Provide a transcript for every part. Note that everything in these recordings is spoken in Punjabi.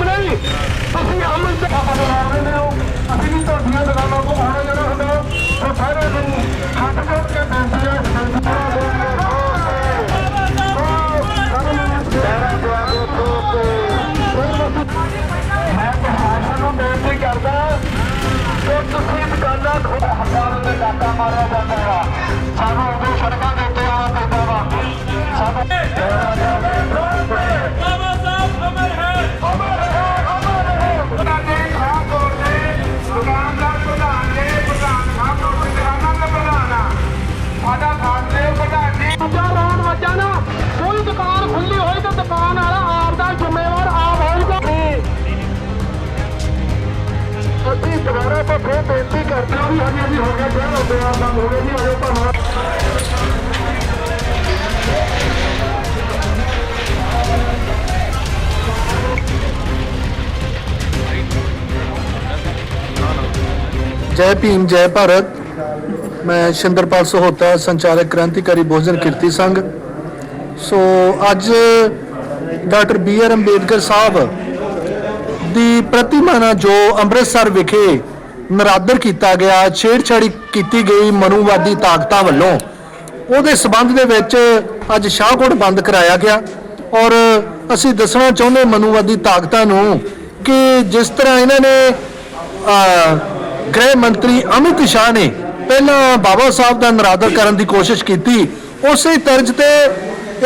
ਕੰਮ ਨਹੀਂ ਅਸੀਂ ਅਮਨ ਤੇ ਆਪਣੇ ਨਾਲ ਰਹਿੰਦੇ ਹੋ ਅਸੀਂ ਵੀ ਤੁਹਾਡੀਆਂ ਦੁਕਾਨਾਂ ਤੋਂ ਆਉਣਾ ਜਾਣਾ ਹੁੰਦਾ ਉਹ ਸਾਰੇ ਨੂੰ ਹੱਟ ਕੇ ਅਸੀਂ ਦੁਬਾਰਾ ਤੋਂ ਫੇਰ ਬੇਨਤੀ ਕਰਦੇ ਹਾਂ ਵੀ ਹਾਂਜੀ ਹੋ ਗਿਆ ਬਹੁਤ ਹੋ ਗਿਆ ਬੰਦ ਹੋ ਗਿਆ ਜੀ ਅਜੇ ਧੰਨਵਾਦ ਜੈ ਭੀਮ, ਜੈ ਭਾਰਤ। ਮੈਂ ਸ਼ਿੰਦਰਪਾਲ ਸਹੋਤਾ, ਸੰਚਾਲਕ ਕ੍ਰਾਂਤੀਕਾਰੀ ਬਹੁਜਨ ਕਿਰਤੀ ਸੰਘ। ਸੋ ਅੱਜ ਡਾਕਟਰ ਬੀ ਆਰ ਅੰਬੇਦਕਰ ਸਾਹਿਬ ਦੀ ਪ੍ਰਤਿਮਾ ਨਾਲ ਜੋ ਅੰਮ੍ਰਿਤਸਰ ਵਿਖੇ ਨਰਾਦਰ ਕੀਤਾ ਗਿਆ, ਛੇੜਛਾੜੀ ਕੀਤੀ ਗਈ ਮਨੂਵਾਦੀ ਤਾਕਤਾਂ ਵੱਲੋਂ, ਉਹਦੇ ਸਬੰਧ ਦੇ ਵਿੱਚ ਅੱਜ ਸ਼ਾਹਕੋਟ ਬੰਦ ਕਰਾਇਆ ਗਿਆ ਔਰ ਅਸੀਂ ਦੱਸਣਾ ਚਾਹੁੰਦੇ ਮਨੂਵਾਦੀ ਤਾਕਤਾਂ ਨੂੰ ਕਿ ਜਿਸ ਤਰ੍ਹਾਂ ਇਹਨਾਂ ਨੇ ਗ੍ਰਹਿ ਮੰਤਰੀ ਅਮਿਤ ਸ਼ਾਹ ਨੇ ਪਹਿਲਾਂ ਬਾਬਾ ਸਾਹਿਬ ਦਾ ਨਰਾਦਰ ਕਰਨ ਦੀ ਕੋਸ਼ਿਸ਼ ਕੀਤੀ, ਉਸੇ ਤਰਜ਼ ਤੇ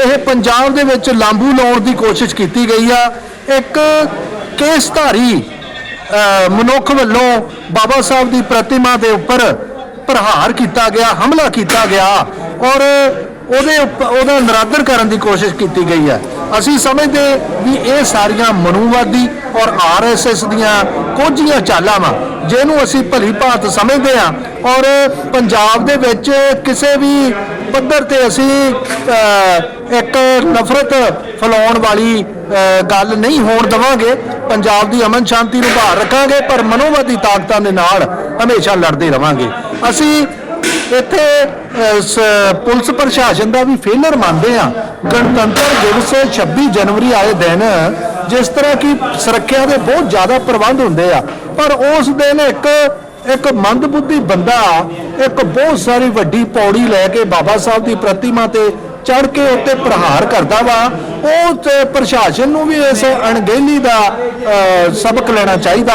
ਇਹ ਪੰਜਾਬ ਦੇ ਵਿੱਚ ਲਾਂਬੂ ਲਾਉਣ ਦੀ ਕੋਸ਼ਿਸ਼ ਕੀਤੀ ਗਈ ਆ। ਇੱਕ ਕੇਸਧਾਰੀ ਮਨੁੱਖ ਵੱਲੋਂ ਬਾਬਾ ਸਾਹਿਬ ਦੀ ਪ੍ਰਤਿਮਾ ਦੇ ਉੱਪਰ ਪ੍ਰਹਾਰ ਕੀਤਾ ਗਿਆ, ਹਮਲਾ ਕੀਤਾ ਗਿਆ ਔਰ ਉਹਦੇ ਉੱਪ- ਉਹਦਾ ਨਰਾਦਰ ਕਰਨ ਦੀ ਕੋਸ਼ਿਸ਼ ਕੀਤੀ ਗਈ ਹੈ। ਅਸੀਂ ਸਮਝਦੇ ਵੀ ਇਹ ਸਾਰੀਆਂ ਮਨੂਵਾਦੀ ਔਰ ਆਰਐਸਐਸ ਦੀਆਂ ਕੋਝੀਆਂ ਚਾਲਾਂ ਵਾ, ਜਿਹਨੂੰ ਅਸੀਂ ਭਲੀ ਭਾਂਤ ਸਮਝਦੇ ਹਾਂ ਔਰ ਪੰਜਾਬ ਦੇ ਵਿੱਚ ਕਿਸੇ ਵੀ ਪੱਧਰ ਤੇ ਅਸੀਂ ਇੱਕ ਨਫ਼ਰਤ ਫੈਲਾਉਣ ਵਾਲੀ ਗੱਲ ਨਹੀਂ ਹੋਣ ਦੇਵਾਂਗੇ। ਪੰਜਾਬ ਦੀ ਅਮਨ ਸ਼ਾਂਤੀ ਨੂੰ ਬਹਾਲ ਰੱਖਾਂਗੇ, ਪਰ ਮਨੋਵਾਦੀ ਤਾਕਤਾਂ ਦੇ ਨਾਲ ਹਮੇਸ਼ਾ ਲੜਦੇ ਰਵਾਂਗੇ। ਅਸੀਂ ਇੱਥੇ ਪੁਲਿਸ ਪ੍ਰਸ਼ਾਸਨ ਦਾ ਵੀ ਫੇਲਰ ਮੰਨਦੇ ਆ ਗਣਤੰਤਰ ਦਿਵਸ 26 ਜਨਵਰੀ ਆਏ ਦਿਨ, ਜਿਸ ਤਰ੍ਹਾਂ ਕਿ ਸੁਰੱਖਿਆ ਦੇ ਬਹੁਤ ਜ਼ਿਆਦਾ ਪ੍ਰਬੰਧ ਹੁੰਦੇ ਆ, ਪਰ ਉਸ ਦਿਨ ਇੱਕ ਇੱਕ ਮੰਦਬੁੱਧੀ ਬੰਦਾ, ਇੱਕ ਬਹੁਤ ਸਾਰੀ ਵੱਡੀ ਪੌੜੀ ਲੈ ਕੇ ਬਾਬਾ ਸਾਹਿਬ ਦੀ ਪ੍ਰਤਿਮਾ ਤੇ ਚੜ ਕੇ ਉੱਤੇ ਪ੍ਰਹਾਰ ਕਰਦਾ ਵਾ, ਉਹ ਤੇ ਪ੍ਰਸ਼ਾਸਨ ਨੂੰ ਵੀ ਇਸ ਅਣਗਹਿਲੀ ਦਾ ਸਬਕ ਲੈਣਾ ਚਾਹੀਦਾ।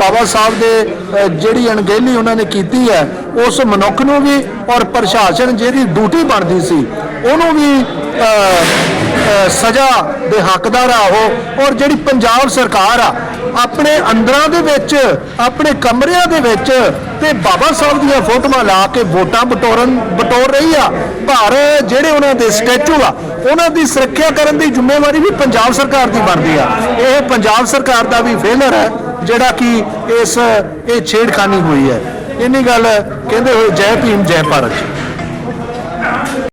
ਬਾਬਾ ਸਾਹਿਬ ਦੇ ਜਿਹੜੀ ਅਣਗਹਿਲੀ ਉਹਨਾਂ ਨੇ ਕੀਤੀ ਹੈ, ਉਸ ਮਨੁੱਖ ਨੂੰ ਵੀ ਔਰ ਪ੍ਰਸ਼ਾਸਨ ਜਿਹਦੀ ਡਿਊਟੀ ਬਣਦੀ ਸੀ, ਉਹਨੂੰ ਵੀ ਸਜ਼ਾ ਦੇ ਹੱਕਦਾਰ ਆ ਉਹ। ਔਰ ਜਿਹੜੀ ਪੰਜਾਬ ਸਰਕਾਰ ਆ ਆਪਣੇ ਅੰਦਰਾਂ ਦੇ ਵਿੱਚ, ਆਪਣੇ ਕਮਰਿਆਂ ਦੇ ਵਿੱਚ ਤੇ ਬਾਬਾ ਸਾਹਿਬ ਦੀਆਂ ਫੋਟੋਆਂ ਲਾ ਕੇ ਵੋਟਾਂ ਬਟੋਰਨ, ਬਟੋਰ ਰਹੀ ਆ। ਪਰ ਜਿਹੜੇ ਉਹਨਾਂ ਦੇ ਸਟੈਚੂ ਆ, ਉਹਨਾਂ ਦੀ ਸੁਰੱਖਿਆ ਕਰਨ ਦੀ ਜ਼ਿੰਮੇਵਾਰੀ ਵੀ ਪੰਜਾਬ ਸਰਕਾਰ ਦੀ ਬਣਦੀ ਆ। ਇਹ ਪੰਜਾਬ ਸਰਕਾਰ ਦਾ ਵੀ ਫੇਲਰ ਹੈ, ਜਿਹੜਾ ਕਿ ਇਸ, ਇਹ ਛੇੜਖਾਨੀ ਹੋਈ ਹੈ। ਇੰਨੀ ਗੱਲ ਕਹਿੰਦੇ ਹੋਏ ਜੈ ਭੀਮ, ਜੈ ਭਾਰਤ।